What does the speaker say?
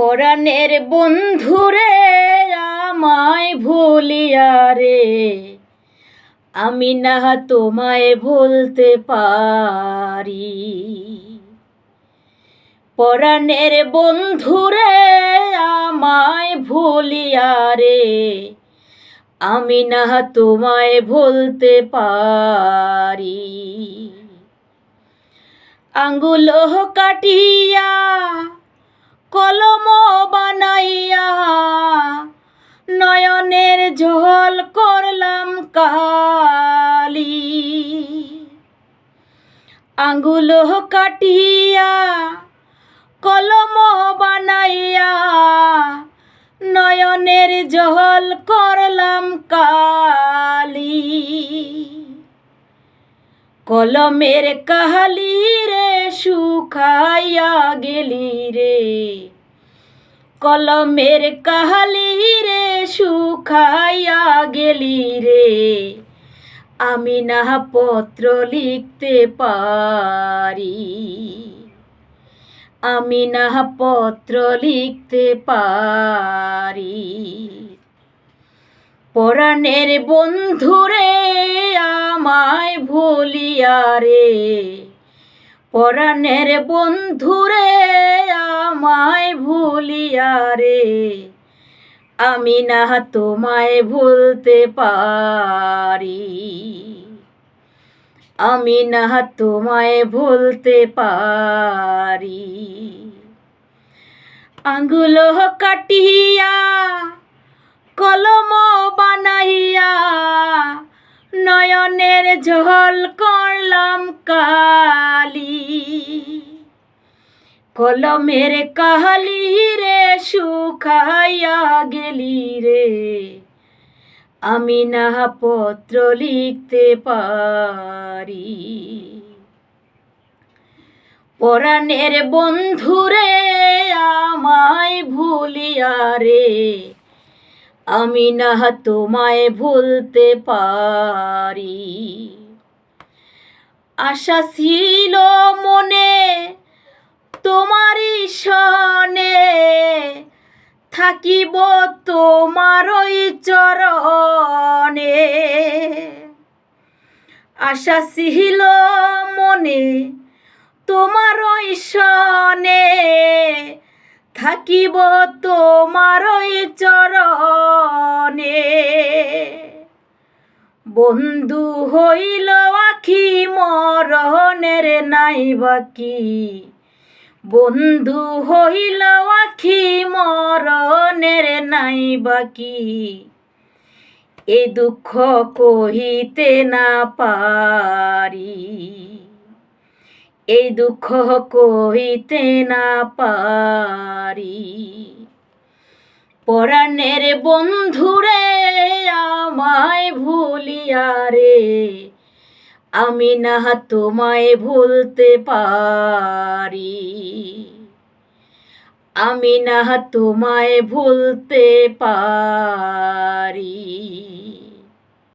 পরাণের বন্ধুরে আমায় ভুলিয়া রে। আমি না তোমায় ভুলতে পারি। পরাণের বন্ধুরে আমায় ভুলিয়া রে। আমি না তোমায় ভুলতে পারি। আঙ্গুল কাটিয়া কলম বানাইয়া নয়নের জল করলাম কালি। আঙ্গুল কাটিয়া কলম বানাইয়া নয়নের জল করলাম কালি। কলমের কাহালি রে, শুকাইয়া গেলি রে। কলমের কাহালি রে, শুকাইয়া গেলি রে। আমি না পত্র লিখতে পারি। আমি না পত্র লিখতে পারি। পরাণের বন্ধুরে আমায় ভুলিয়া রে। পরাণের বন্ধুরে আমায় ভুলিয়া রে। আমি না তোমায় ভুলতে পারি। আমি না তোমায় ভুলতে পারি। আঙ্গুল কাটিয়া জল করলাম কালি। কলমের কাহালি রে শুকাইয়া গেলি রে। আমি না পত্র লিখতে পারি। পরাণের বন্ধুরে আমায় ভুলিয়া রে। আমি না তোমায় ভুলতে পারি। আশা ছিল মনে তোমারই সনে থাকিব তোমারই চরণে। আশা ছিল মনে তোমারই সনে থাকিব তোমারই চরণে। বন্ধু হইল আখি, মরণের নাই বাকি। বন্ধু হইল আখি, মরণের নাই বাকি। এ দুঃখ কহিতে না পারি। এই দুঃখ কহিতে না পারি। পরাণের বন্ধুরে আমায় ভুলিয়া রে, আমি না তোমায় ভুলতে পারি। আমি না তোমায় ভুলতে পারি।